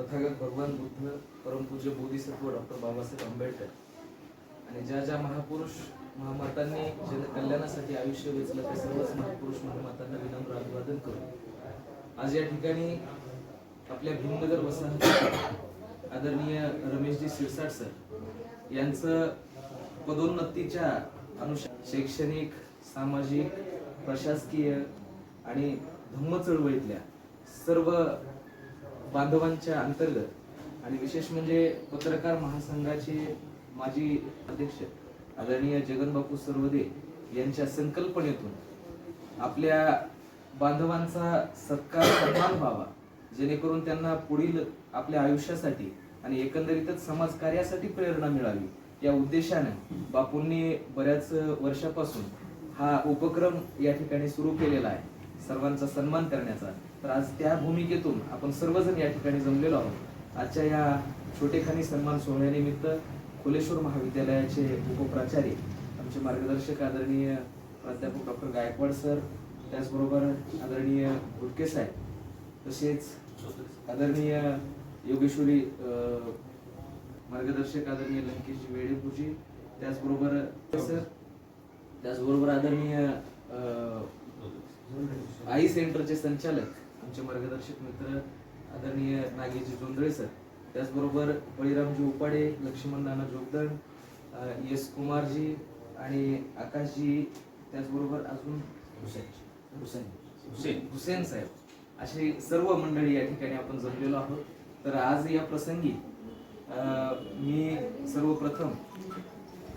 तथागत भगवान बुद्ध परमपूज्य बोधिसत्व डॉक्टर बाबासाहेब आंबेडकर आणि ज्या ज्या महापुरुष महामातांनी जनकल्याणासाठी आयुष्य वेचलं त्या सर्वच महापुरुष महामातांना विनम्र अभिवादन करू आज या ठिकाणी आपल्या भीमनगर वसाहत आदरणीय रमेशजी शिरसाट सर यांचं पदोन्नतीच्या अनुषंग शैक्षणिक सामाजिक प्रशासकीय आणि धम्म चळवळीतल्या सर्व बांधवांच्या अंतर्गत आणि विशेष म्हणजे पत्रकार महासंघाचे माजी अध्यक्ष आदरणीय जगनबापू सर्वदे यांच्या संकल्पनेतून आपल्या बांधवांचा सत्कार सन्मान व्हावा जेणेकरून त्यांना पुढील आपल्या आयुष्यासाठी आणि एकंदरीतच समाज कार्यासाठी प्रेरणा मिळावी. या उद्देशाने बापूंनी बऱ्याच वर्षापासून हा उपक्रम या ठिकाणी सुरू केलेला आहे. सर्वांचा सन्मान करण्याचा. तर आज त्या भूमिकेतून आपण सर्वजण या ठिकाणी जमलेलो आहोत. आजच्या या छोटेखानी सन्मान सोहळ्यानिमित्त खुलेश्वर महाविद्यालयाचे उपप्राचार्य आमचे मार्गदर्शक आदरणीय प्राध्यापक डॉक्टर गायकवाड सर त्याचबरोबर आदरणीय गुटके साहेब तसेच आदरणीय योगेश्वरी मार्गदर्शक आदरणीय लंकेशजी वेडेपूजी त्याचबरोबर सर त्याचबरोबर आदरणीय आई सेंटरचे संचालक आमचे मार्गदर्शक मित्र आदरणीय नागेजी जोंधळे सर. त्याचबरोबर बळीरामजी उपाडे लक्ष्मण नाना जोगदण एस कुमारजी आणि आकाशजी त्याचबरोबर अजून हुसेन. हुसेन. हुसेन साहेब. अशी सर्व मंडळी या ठिकाणी आपण जमलेलो आहोत. तर आज या प्रसंगी मी सर्वप्रथम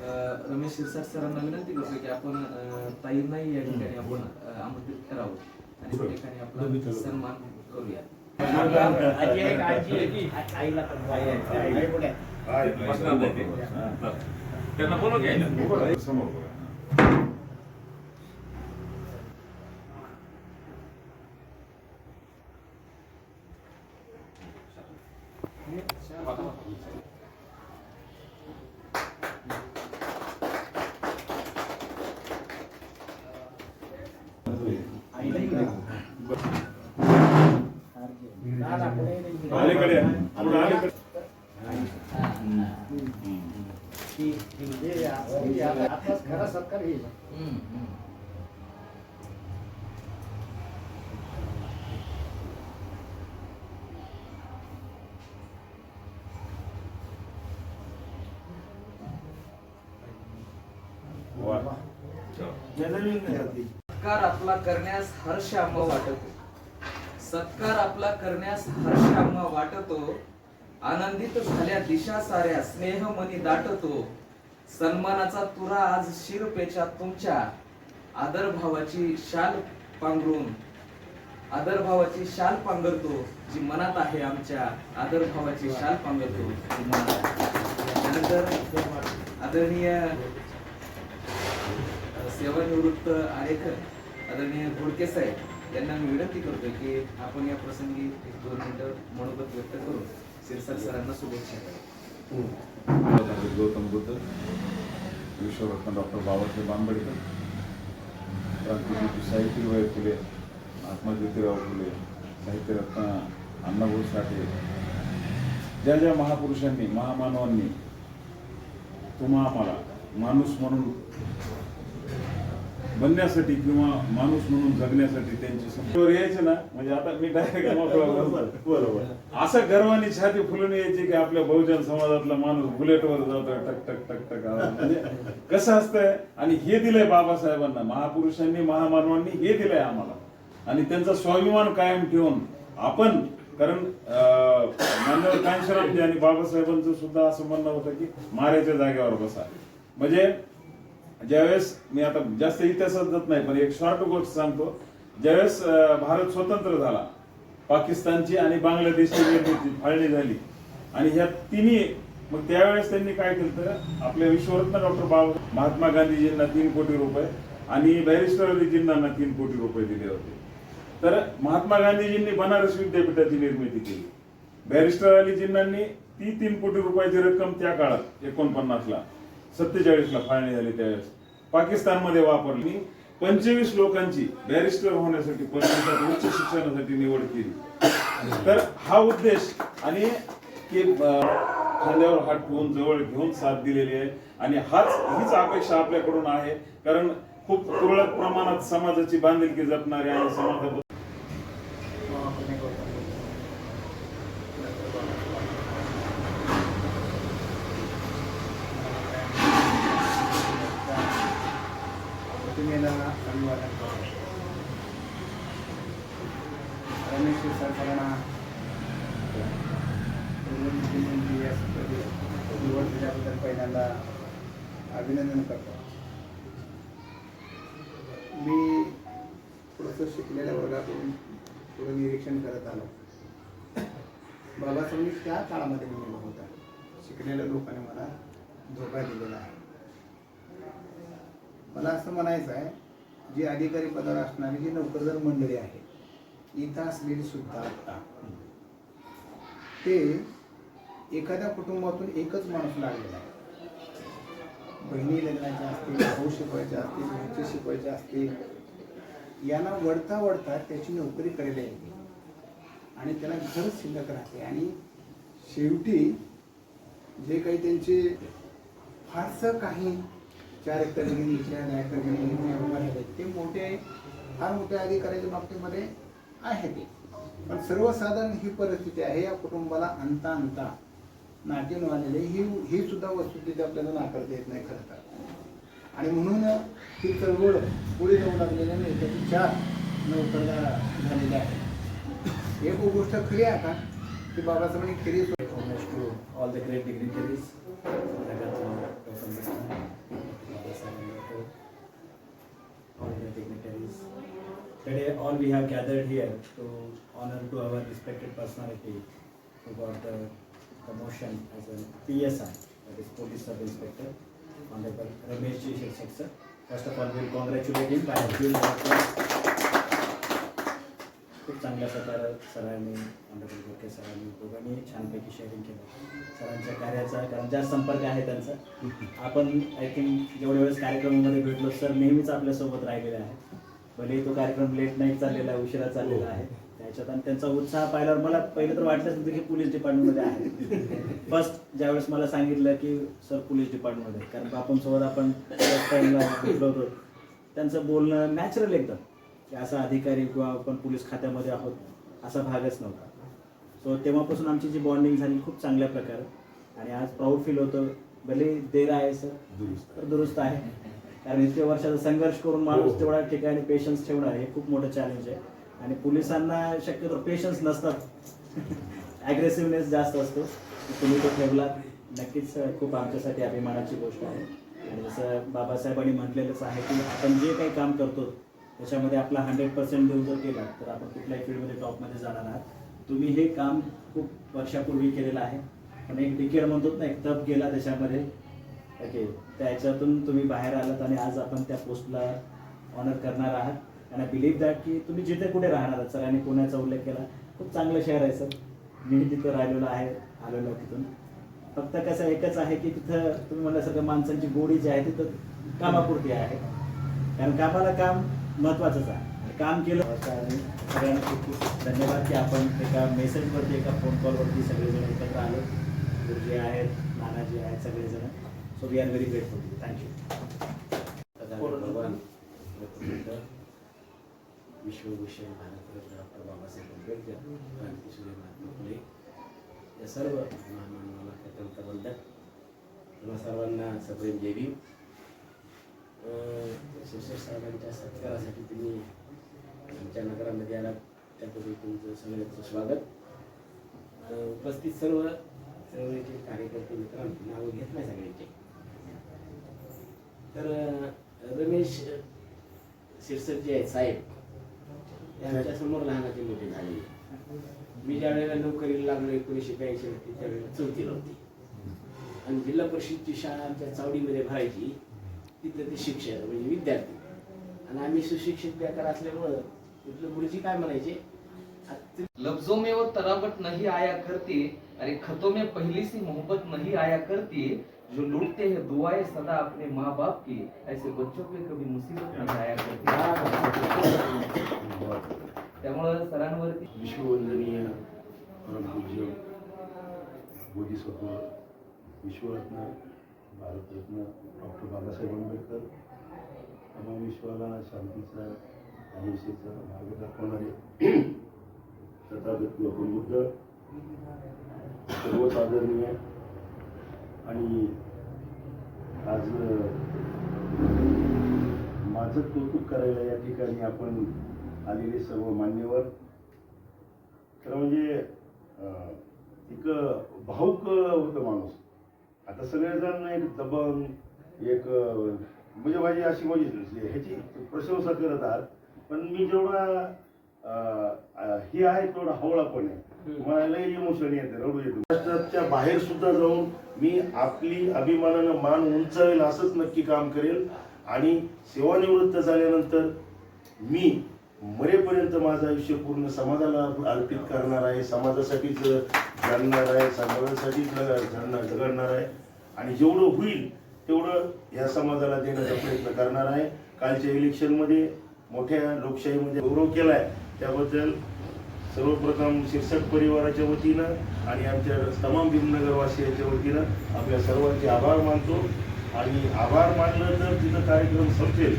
रमेश शिरसाट सरांना विनंती करतो की आपण अं, ताईंनाही या ठिकाणी आपण आमंत्रित करावं. आणि त्या ठिकाणी आपला सन्मान करूया. आजी आहे का आजी आहे की आ- आईला पण बाई आहे. आई कुठे आहे? त्यांना बोलव घ्यायला समोर बघा. आईला इकडे. दादा पुढे नाही. अलीकडे आहे. पुढं अलीकडे. ती- म्हणजे खरा सत्कार सत्कार आपला करण्यास हर्ष आम्हा वाटतो. सत्कार आपला करण्यास हर्ष आम्हा वाटतो. आनंदित झाल्या दिशा साऱ्या स्नेह मनी दाटतो. सन्मानाचा तुरा आज शिरपेच्या तुमच्या. आदर भावाची शाल पांघरून. आदर भावाची शाल पांघरतो जी मनात आहे आमच्या. आदर भावाची शाल पांघरतो त्यानंतर आदरणीय सेवानिवृत्त आरेखर आदरणीय घोडके साहेब यांना मी विनंती करतो की आपण या प्रसंगी एक दोन मिनिटं मनोगत व्यक्त करू. शिरसाट सरांना शुभेच्छा गौतम बुद्ध. विश्वरत्न डॉक्टर बाबासाहेब आंबेडकर. क्रांतिज्योती सावित्रीबाई फुले महात्मा ज्योतिराव फुले साहित्यरत्न अण्णाभाऊ साठे. ज्या ज्या महापुरुषांनी महामानवांनी तुम्हा आम्हाला माणूस म्हणून बनण्यासाठी किंवा माणूस म्हणून जगण्यासाठी त्यांची संपवर यायचे ना म्हणजे आता मी डायरेक्ट बरोबर. असं गर्वाने छाती फुलून यायची की आपल्या बहुजन समाजातला माणूस बुलेटवर जातो टक टक टक टक आवाज. म्हणजे कसं असतंय? आणि हे दिलंय बाबासाहेबांना महापुरुषांनी महामानवांनी हे दिलंय आम्हाला. आणि त्यांचा स्वाभिमान कायम ठेवून आपण कारण मान्यवर कांशीरामजी आणि बाबासाहेबांचं सुद्धा असं म्हणणं होतं की माऱ्याच्या जागेवर बसा. म्हणजे ज्यावेळेस मी आता जास्त इतिहासात जात नाही पण एक शॉर्ट गोष्ट सांगतो. ज्यावेळेस भारत स्वतंत्र झाला पाकिस्तानची आणि बांगलादेशची निर्मिती फाळणी झाली आणि ह्या तिन्ही मग त्यावेळेस त्यांनी काय केलं? तर आपल्या विश्वरत्न डॉक्टर बाबा महात्मा गांधीजींना तीन कोटी रुपये आणि बॅरिस्टर अलीजींना तीन कोटी रुपये दिले होते. तर महात्मा गांधीजींनी बनारस विद्यापीठाची निर्मिती केली. बॅरिस्टर अली ती तीन कोटी रुपयाची रक्कम त्या काळात एकोणपन्नासला सत्तेचाळीसला फाळणी झाली त्यावेळेस. पाकिस्तानमध्ये वापरली. पंचवीस लोकांची बॅरिस्टर होण्यासाठी परदेशात उच्च शिक्षणासाठी निवड केली. तर हा उद्देश आणि खांद्यावर हात ठेवून जवळ घेऊन साथ दिलेली आहे. आणि हाच हीच अपेक्षा आपल्याकडून आहे. कारण खूप तुरळक प्रमाणात समाजाची बांधिलकी जपणारे आणि समाजाबद्दल प्रतिमेला अभिवादन करतो रमेश सरकारांना मुख्यमंत्री निवड दिल्याबद्दल पहिल्यांदा अभिनंदन करतो मी थोडंसं शिकलेल्या वर्गाकडून थोडं निरीक्षण करत आलो बाबासाहेबांनी त्या काळामध्ये लिहिलेलं होता शिकलेल्या लोकांनी मला धोका दिलेला आहे मला असं म्हणायचं आहे जी अधिकारी पदावर असणारी जी नोकरदार मंडळी आहे इथं असलेली सुद्धा आता. ते एखाद्या कुटुंबातून एकच माणूस लागलेला आहे. बहिणी लग्नाच्या असतील भाऊ शिकवायचे असतील भाऊचे शिकवायचे असतील यांना वडता वडता त्याची नोकरी करायला येते आणि त्याला घर शिल्लक राहते. आणि शेवटी जे काही त्यांचे फारसं काही चार एकर विचार विकल्या दहा एकर ते मोठे फार मोठ्या अधिकाऱ्याच्या बाबतीमध्ये आहे ते. पण सर्वसाधारण ही परिस्थिती आहे या कुटुंबाला आणता आणता नाटीन आलेले ही ही सुद्धा वस्तुस्थिती आपल्याला नाकारता येत नाही खरं तर. आणि म्हणून ही चळवळ पुढे जाऊ लागलेल्या नाही त्याची चार नोकरदार झालेल्या आहेत एक गोष्ट खरी आहे का की बाबासाहेबांनी खरी homage to all the Today, all we have gathered here to honor to our respected personality who got the promotion as a PSI, that is Police Sub Inspector, Honorable Ramesh Ji Shirsak sir. First of all, we'll congratulate him by a huge applause. खूप चांगल्या प्रकारे सरांनी honourable गोके सरांनी दोघांनी छानपैकी sharing केलं सरांच्या कार्याचा कारण जास्त संपर्क आहे त्यांचा आपण आय थिंक जेवढ्या वेळेस कार्यक्रमामध्ये भेटलो सर नेहमीच आपल्यासोबत राहिलेले आहेत भले तो कार्यक्रम लेट नाईट चाललेला आहे उशिरा चाललेला आहे. त्याच्यात आणि त्यांचा उत्साह पाहिल्यावर मला पहिलं तर वाटलंच नव्हतं की पोलीस डिपार्टमेंटमध्ये आहे. फर्स्ट ज्यावेळेस मला सांगितलं की सर पोलीस डिपार्टमेंटमध्ये कारण आपण सोबत आपण भेटलो होतो. त्यांचं बोलणं नॅचरल एकदम की असा अधिकारी किंवा आपण पोलीस खात्यामध्ये आहोत असा भागच नव्हता. सो तेव्हापासून आमची जी बॉन्डिंग झाली खूप चांगल्या प्रकारे. आणि आज प्राऊड फील होतं. भले देर आहे सर दुरुस्त आहे. कारण इतक्या वर्षाचा संघर्ष करून माणूस तेवढ्या ठिकाणी पेशन्स ठेवणं हे खूप मोठं चॅलेंज आहे. आणि पोलिसांना शक्यतो पेशन्स नसतात. ॲग्रेसिव्हनेस जास्त असतो. तुम्ही तो ठेवला. नक्कीच खूप आमच्यासाठी अभिमानाची गोष्ट आहे. आणि जसं बाबासाहेबांनी म्हटलेलंच आहे की आपण जे काही काम करतो त्याच्यामध्ये आपला हंड्रेड पर्सेंट देऊन जर केला तर आपण कुठल्याही फील्डमध्ये टॉपमध्ये जाणार आहात. तुम्ही हे काम खूप वर्षापूर्वी केलेलं आहे. पण एक डिकेड म्हणतो ना एक तप गेला त्याच्यामध्ये. ओके त्याच्यातून तुम्ही बाहेर आलात आणि आज आपण त्या पोस्टला ऑनर करणार आहात. आणि बिलीव्ह दॅट की तुम्ही जिथे कुठे राहणार आहात सरांनी पुण्याचा उल्लेख केला खूप चांगलं शहर आहे सर. मी तिथं राहिलेलो आहे आलेलो तिथून. फक्त कसं एकच आहे की तिथं तुम्ही म्हणल्यासारखं माणसांची गोडी जी आहे तिथं कामापुरती आहे. कारण कामाला काम महत्वाचंच आहे. काम केलं सगळ्यांना खूप खूप धन्यवाद की आपण एका मेसेजवरती एका फोन कॉलवरती सगळेजण एकत्र आलो. गुरुजी आहेत नानाजी आहेत सगळेजण. So we are very grateful thank you भगवान विश्वभूषण भारतरत्न डॉक्टर बाबासाहेब आंबेडकर क्रांतीसूर्य महात्मा फुले या सर्व महामानवाला प्रथमतबद्दल तुम्हा सर्वांना सप्रेम अं, शिरसाट साहेबांच्या सत्कारासाठी तुम्ही आमच्या नगरामध्ये आलात त्यापूर्वी तुमचं सगळ्यांचं स्वागत उपस्थित सर्व चळवळीचे कार्यकर्ते मित्रांची नावं घेत नाही सगळ्यांचे तर रमेश शिरसट जे आहेत साहेब. ते आमच्यासमोर लहानाचे मोठे झाले. मी ज्या वेळेला नोकरीला लागलो एकोणीसशे ब्याऐंशी मध्ये त्यावेळेला चौथीला होती. आणि जिल्हा परिषदची शाळा आमच्या चावडीमध्ये भरायची तिथं ते शिक्षक म्हणजे विद्यार्थी. आणि आम्ही सुशिक्षित बेकार असल्यामुळं तिथलं गुरुजी काय म्हणायचे? "आ- लफ्जों में वो तराबट नहीं आया करती अरे खतों में पहली सी मोहब्बत नहीं आया करती जो लूटते हैं दुआएं सदा अपने माँ बाप की ऐसे बच्चों पे कभी मुसीबत नहीं आया करती। त्यामुळं सरांवरती विश्ववंदनीय परमपूज्य बोधिसत्व विश्वरत्न भारतरत्न डॉक्टर बाबासाहेब आंबेडकर तमाम विश्वाला शांतीचा अहिंसेचा मार्ग दाखवणारे तथागत गौतम बुद्ध सर्वच आदरणीय आणि आज माझं कौतुक करायला या ठिकाणी आपण आलेले सर्व मान्यवर. खरं म्हणजे एक भाऊक होतं माणूस. आता सगळेजण एक दबंग एक म्हणजे माझी अशी म्हणजे ह्याची प्रशंसा करत आहात. पण मी जेवढा हे आहे तेवढा हवळा पण आहे. मला लय इमोशन येते रडू येते. महाराष्ट्राच्या बाहेर सुद्धा जाऊन मी आपली अभिमानानं मान उंचावेल असंच नक्की काम करेल. आणि सेवानिवृत्त झाल्यानंतर मी मरेपर्यंत माझं आयुष्य पूर्ण समाजाला अर्पित करणार आहे समाजासाठीच जगणार आहे समाजासाठीच जगणार जगणार आहे. आणि जेवढं होईल तेवढं या समाजाला देण्याचा प्रयत्न करणार आहे. कालच्या इलेक्शनमध्ये मोठ्या लोकशाहीमध्ये गौरव केला आहे त्याबद्दल सर्वप्रथम शिरसट परिवाराच्या वतीनं आणि आमच्या तमाम भीमनगरवासियांच्या वतीनं आपल्या सर्वांचे आभार मानतो. आणि आभार मानलं तर तिथं कार्यक्रम संपेल.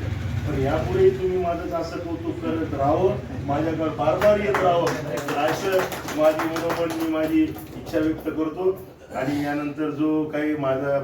पण यापुढे तुम्ही माझं असं कौतुक करत राहावं माझ्याकडे बार बार येत राहावं असं माझी मनोमन मी माझी इच्छा व्यक्त करतो. आणि यानंतर जो काही माझा